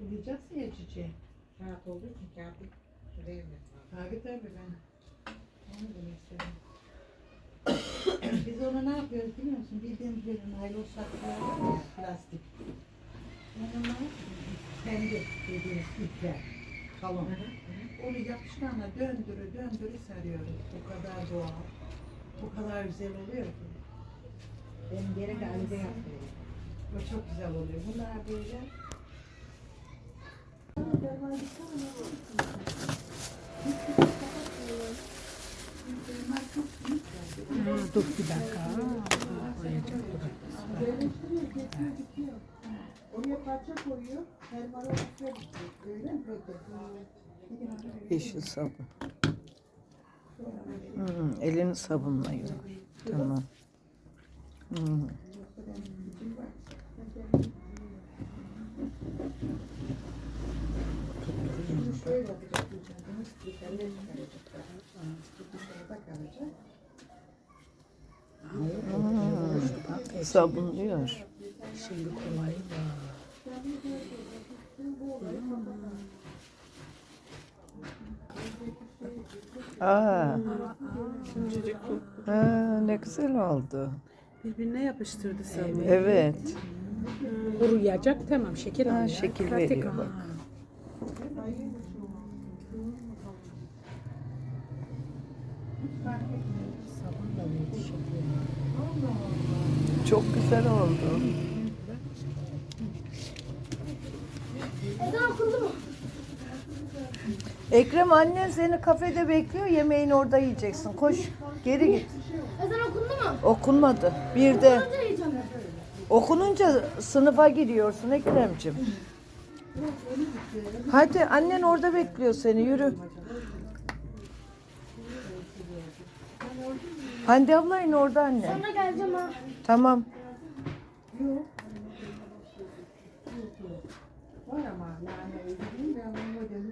Sulayacaksın ya çiçeği. Kağıt olduğu için kağıtı vermiyor. Tabii tabii ben. Onu demek istedim. Biz onu ne yapıyoruz biliyor musun? Bildiğimiz bir naylon saklılar var ya plastik. Onunla kendi dediğimiz ipler. Kalın. Onu yapışkanla döndürü döndürü sarıyoruz. Bu kadar doğal. Bu kadar güzel oluyor ki. Benim geri de Ali'de yapıyorum. O çok güzel oluyor. Bunlar böyle Dur bir? Yeşil sabun. Hmm, elini sabunlayın. Tamam. Hmm. Dışarıya çıkaracak. Dışarıda kalacak. Sabunluyor. Şimdi kolay var. Aa, bu. ha, ne güzel oldu. Birbirine yapıştırdı sabunu. Evet. Kuruyacak tamam şekil Ha, alıyor. şekil Pratik veriyor ama. bak. Çok güzel oldu. Ezan okundu mu? Ekrem annen seni kafede bekliyor. Yemeğini orada yiyeceksin. Koş. Geri git. Ezan okundu mu? Okunmadı. Bir de okununca sınıfa giriyorsun Ekrem'cim. Hadi annen orada bekliyor seni. Yürü. Hande ablayın orada anne. Sonra geleceğim ha. Tamam. Var ama yani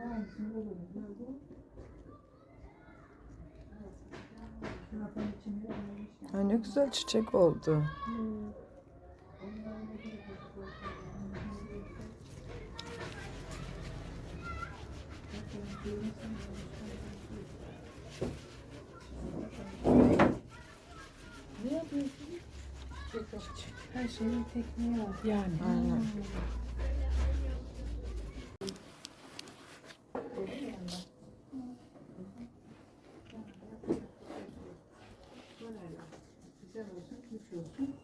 ben aynısını bulurum. Ha, ne güzel çiçek oldu. Her şeyin tekniği var. Yani. Aynen. Güzel olsun, güç olsun.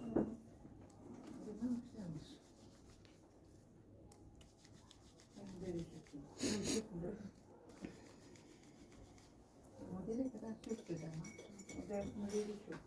Güzelmiş. Modele kadar çok güzel modeli çok.